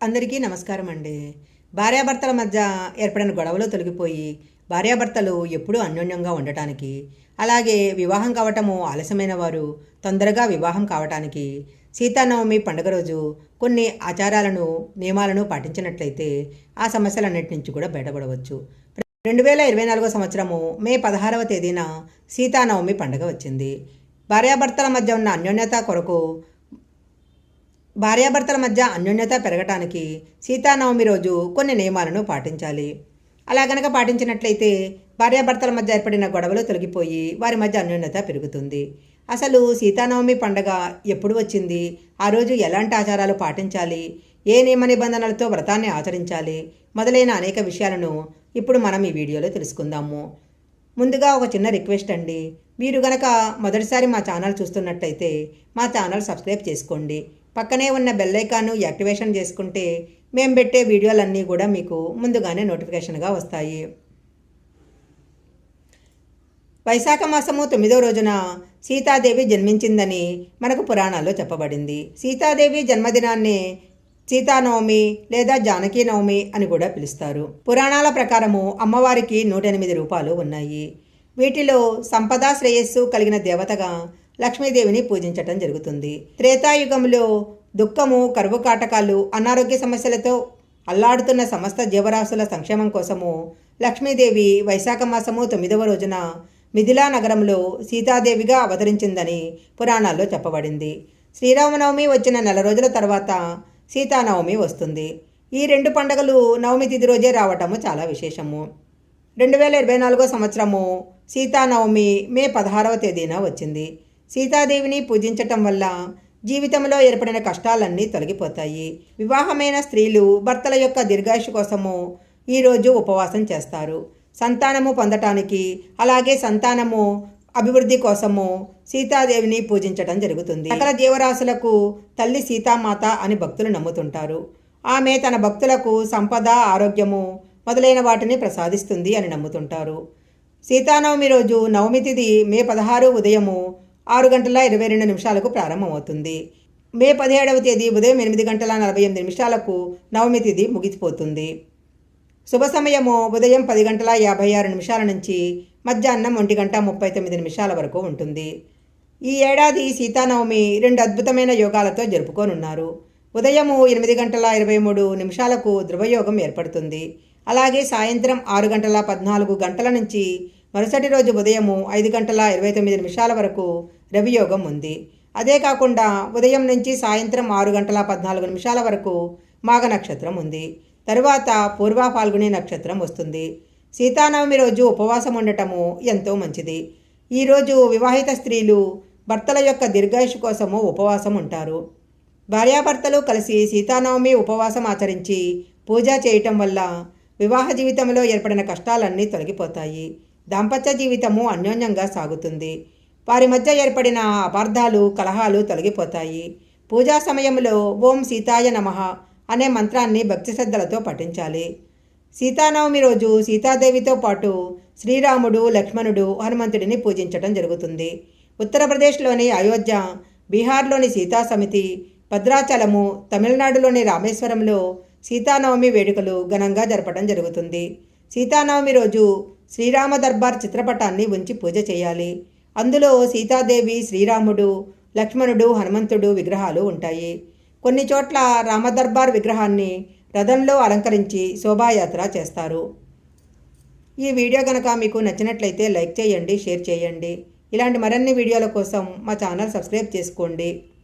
అందరికీ నమస్కారం అండి. భార్యాభర్తల మధ్య ఏర్పడిన గొడవలు తొలగిపోయి భార్యాభర్తలు ఎప్పుడూ అన్యోన్యంగా ఉండటానికి అలాగే వివాహం కావటము ఆలస్యమైన వారు తొందరగా వివాహం కావటానికి సీతానవమి పండుగ రోజు కొన్ని ఆచారాలను నియమాలను పాటించినట్లయితే ఆ సమస్యలన్నిటి నుంచి కూడా బయటపడవచ్చు. రెండు వేల ఇరవై నాలుగో సంవత్సరము మే పదహారవ తేదీన సీతానవమి పండుగ వచ్చింది. భార్యాభర్తల మధ్య ఉన్న అన్యోన్యత కొరకు భార్యాభర్తల మధ్య అన్యోన్యత పెరగటానికి సీతానవమి రోజు కొన్ని నియమాలను పాటించాలి. అలా గనక పాటించినట్లయితే భార్యాభర్తల మధ్య ఏర్పడిన గొడవలు తొలగిపోయి వారి మధ్య అన్యోన్యత పెరుగుతుంది. అసలు సీతానవమి పండగ ఎప్పుడు వచ్చింది? ఆ రోజు ఎలాంటి ఆచారాలు పాటించాలి? ఏ నియమ నిబంధనలతో వ్రతాన్ని ఆచరించాలి? మొదలైన అనేక విషయాలను ఇప్పుడు మనం ఈ వీడియోలో తెలుసుకుందాము. ముందుగా ఒక చిన్న రిక్వెస్ట్ అండి. మీరు గనక మొదటిసారి మా ఛానల్ చూస్తున్నట్టయితే మా ఛానల్ సబ్స్క్రైబ్ చేసుకోండి. పక్కనే ఉన్న బెల్ యాక్టివేషన్ చేసుకుంటే మేము పెట్టే వీడియోలన్నీ కూడా మీకు ముందుగానే నోటిఫికేషన్గా వస్తాయి. వైశాఖ మాసము తొమ్మిదో రోజున సీతాదేవి జన్మించిందని మనకు పురాణాల్లో చెప్పబడింది. సీతాదేవి జన్మదినాన్ని సీతానవమి లేదా జానకీ నవమి అని కూడా పిలుస్తారు. పురాణాల ప్రకారము అమ్మవారికి నూట ఎనిమిది రూపాలు ఉన్నాయి. వీటిలో సంపద శ్రేయస్సు కలిగిన దేవతగా లక్ష్మీదేవిని పూజించటం జరుగుతుంది. త్రేతాయుగంలో దుఃఖము కరువు కాటకాలు అనారోగ్య సమస్యలతో అల్లాడుతున్న సమస్త జీవరాశుల సంక్షేమం కోసము లక్ష్మీదేవి వైశాఖ మాసము తొమ్మిదవ రోజున మిథిలా నగరంలో సీతాదేవిగా అవతరించిందని పురాణాల్లో చెప్పబడింది. శ్రీరామనవమి వచ్చిన నెల రోజుల తర్వాత సీతానవమి వస్తుంది. ఈ రెండు పండుగలు నవమి తిథి రోజే రావటము చాలా విశేషము. రెండు వేల ఇరవై నాలుగో సంవత్సరము సీతానవమి మే పదహారవ తేదీన వచ్చింది. సీతాదేవిని పూజించటం వల్ల జీవితంలో ఏర్పడిన కష్టాలన్నీ తొలగిపోతాయి. వివాహమైన స్త్రీలు భర్తల యొక్క దీర్ఘాయుషు కోసము ఈరోజు ఉపవాసం చేస్తారు. సంతానము పొందటానికి అలాగే సంతానము అభివృద్ధి కోసము సీతాదేవిని పూజించడం జరుగుతుంది. సకల జీవరాశులకు తల్లి సీతామాత అని భక్తులు నమ్ముతుంటారు. ఆమె తన భక్తులకు సంపద ఆరోగ్యము మొదలైన వాటిని ప్రసాదిస్తుంది అని నమ్ముతుంటారు. సీతానవమి రోజు నవమి తిథి మే పదహారు ఉదయము ఆరు గంటల ఇరవై రెండు నిమిషాలకు ప్రారంభమవుతుంది. మే పదిహేడవ తేదీ ఉదయం ఎనిమిది గంటల నలభై ఎనిమిది నిమిషాలకు నవమి తేదీ ముగిసిపోతుంది. శుభ సమయము ఉదయం పది గంటల యాభై ఆరు నిమిషాల నుంచి మధ్యాహ్నం ఒంటి గంట ముప్పై తొమ్మిది నిమిషాల వరకు ఉంటుంది. ఈ ఏడాది సీతానవమి రెండు అద్భుతమైన యోగాలతో జరుపుకోనున్నారు. ఉదయము ఎనిమిది గంటల ఇరవై మూడు నిమిషాలకు ధ్రువయోగం ఏర్పడుతుంది. అలాగే సాయంత్రం ఆరు గంటల పద్నాలుగు గంటల నుంచి మరుసటి రోజు ఉదయము ఐదు గంటల ఇరవై తొమ్మిది నిమిషాల వరకు రవియోగం ఉంది. అదే కాకుండా ఉదయం నుంచి సాయంత్రం ఆరు గంటల పద్నాలుగు నిమిషాల వరకు మాఘ నక్షత్రం ఉంది. తరువాత పూర్వ పాల్గొనే నక్షత్రం వస్తుంది. సీతానవమి రోజు ఉపవాసం ఉండటము ఎంతో మంచిది. ఈరోజు వివాహిత స్త్రీలు భర్తల యొక్క దీర్ఘాయుషు కోసము ఉపవాసం ఉంటారు. భార్యాభర్తలు కలిసి సీతానవమి ఉపవాసం ఆచరించి పూజ చేయటం వల్ల వివాహ జీవితంలో ఏర్పడిన కష్టాలన్నీ తొలగిపోతాయి. దాంపత్య జీవితము అన్యోన్యంగా సాగుతుంది. వారి మధ్య ఏర్పడిన అపార్థాలు కలహాలు తొలగిపోతాయి. పూజా సమయంలో ఓం సీతాయ నమః అనే మంత్రాన్ని భక్తి శ్రద్ధలతో పఠించాలి. సీతానవమి రోజు సీతాదేవితో పాటు శ్రీరాముడు లక్ష్మణుడు హనుమంతుడిని పూజించడం జరుగుతుంది. ఉత్తరప్రదేశ్లోని అయోధ్య బీహార్లోని సీతా సమితి భద్రాచలము తమిళనాడులోని రామేశ్వరంలో సీతానవమి వేడుకలు ఘనంగా జరపడం జరుగుతుంది. సీతానవమి రోజు శ్రీరామ దర్బార్ చిత్రపటాన్ని ఉంచి పూజ చేయాలి. అందులో సీతాదేవి శ్రీరాముడు లక్ష్మణుడు హనుమంతుడు విగ్రహాలు ఉంటాయి. కొన్ని చోట్ల రామదర్బార్ విగ్రహాన్ని రథంలో అలంకరించి శోభాయాత్ర చేస్తారు. ఈ వీడియో కనుక మీకు నచ్చినట్లయితే లైక్ చేయండి షేర్ చేయండి. ఇలాంటి మరిన్ని వీడియోల కోసం మా ఛానల్ సబ్స్క్రైబ్ చేసుకోండి.